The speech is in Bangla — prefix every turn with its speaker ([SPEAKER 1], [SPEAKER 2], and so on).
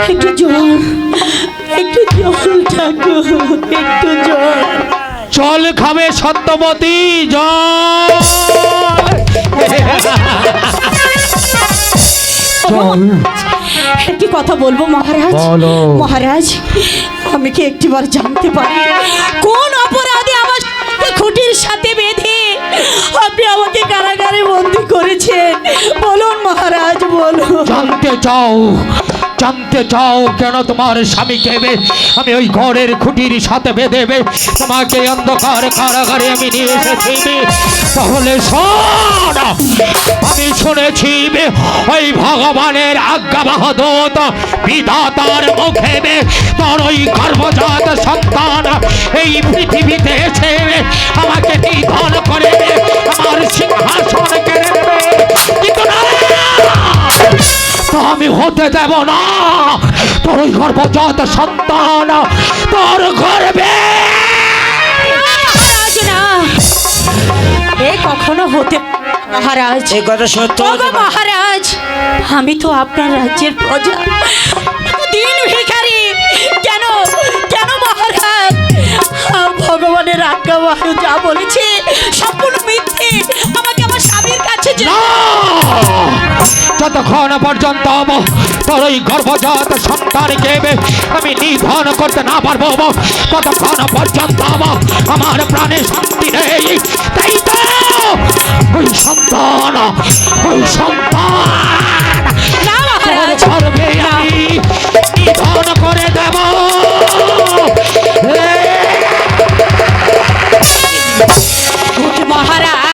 [SPEAKER 1] একটু জল একটু জল ঠাকুর একটু জল।
[SPEAKER 2] জল খাবে সত্যবতী জল। জল
[SPEAKER 1] একটি কথা বলব মহারাজ?
[SPEAKER 2] বলো।
[SPEAKER 1] মহারাজ আমি কি একটিবার জানতে পারি? কোন অপরাধে আমার খুঁটির সাথে বেঁধে আপনি আমাকে কারাগারে বন্দি করেছেন? বলুন মহারাজ বলুন।
[SPEAKER 2] জানতে চাও। জানতে চাও কেন তোমার স্বামীকে আমি ওই ঘরের খুঁটির সাথে বেঁধেবে তোমাকে অন্ধকার কারাগারে আমি নিয়ে এসেছি তাহলে আমি শুনেছি ওই ভগবানের আজ্ঞা বাহাদুত বিধাতার মুখে তোর ওই গর্ভজাত সন্তান এই পৃথিবীতে এসে আমাকে হতে দেব না। তোর ওই গর্ভজাত সন্তান তোর গর্বে
[SPEAKER 1] মহারাজ না। এ কখনো হতে মহারাজ।
[SPEAKER 3] এই কথা সত্য
[SPEAKER 1] মহারাজ আমি তো আপনার রাজ্যের প্রজা। দিন ভিখারি। কেন কেন মহারাজ? ভগবানের আজ্ঞা বাহু যা বলেছে সম্পূর্ণ মিথ্যে। আমাকে আমার স্বামীর কাছে যে!
[SPEAKER 2] যতক্ষণ পর্যন্ত তোর ওই গর্ভজাত সন্তানকে আমি নিধন করতে না পারব ততক্ষণ পর্যন্ত আমার প্রাণে শান্তি নেই। তাই তো, ওই সন্তান ওই সন্তান